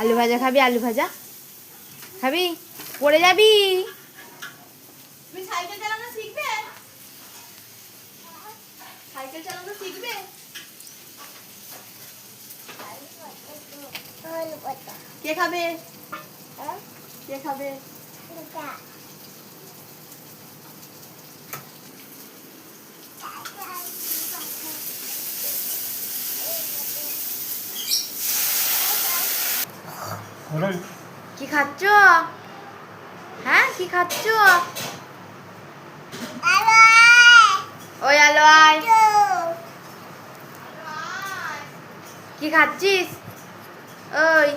আলু ভাজা খাবি আলু ভাজা? খাবি? পড়ে যাবি? তুমি সাইকেল চালানো শিখবে? সাইকেল চালানো শিখবে? কে খাবে? কে খাবে? কি খাচ্ছ? হ্যাঁ কি খাচ্ছ? ওই আলো আয় কি খাচ্ছিস? ওই।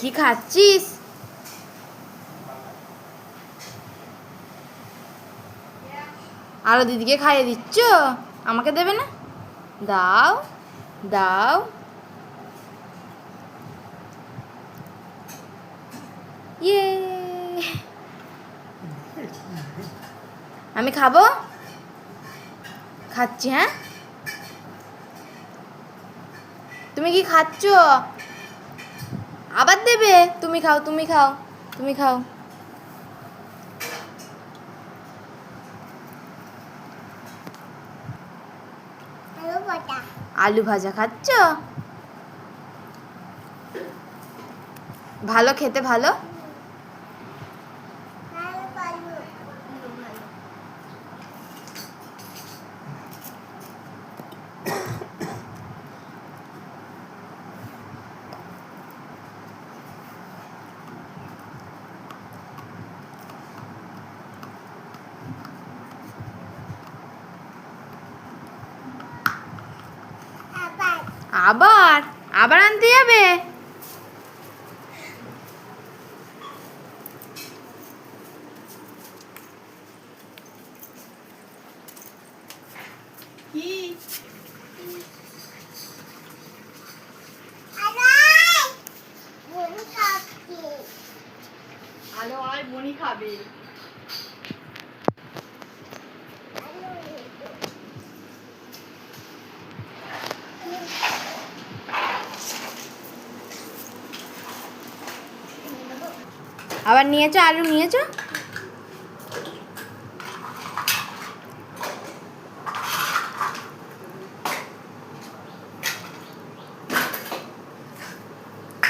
কি খাচ্ছিস? আরও দিদিকে খাইয়ে দিচ্ছ? আমাকে দেবে না? দাও দাও। ইয়ে। আমি খাব? খাচ্ছি হ্যাঁ? তুমি কি খাচ্ছ? আবার দেবে। তুমি খাও তুমি খাও তুমি খাও। আলু ভাজা খাচ্ছ? ভালো খেতে ভালো? আবার আবার আনতে যাবে? আলো আর বনি খাবে। আবার নিয়েছো আলু নিয়েছো?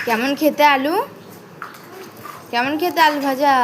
কেমন খেতে আলু? কেমন খেতে আলু ভাজা?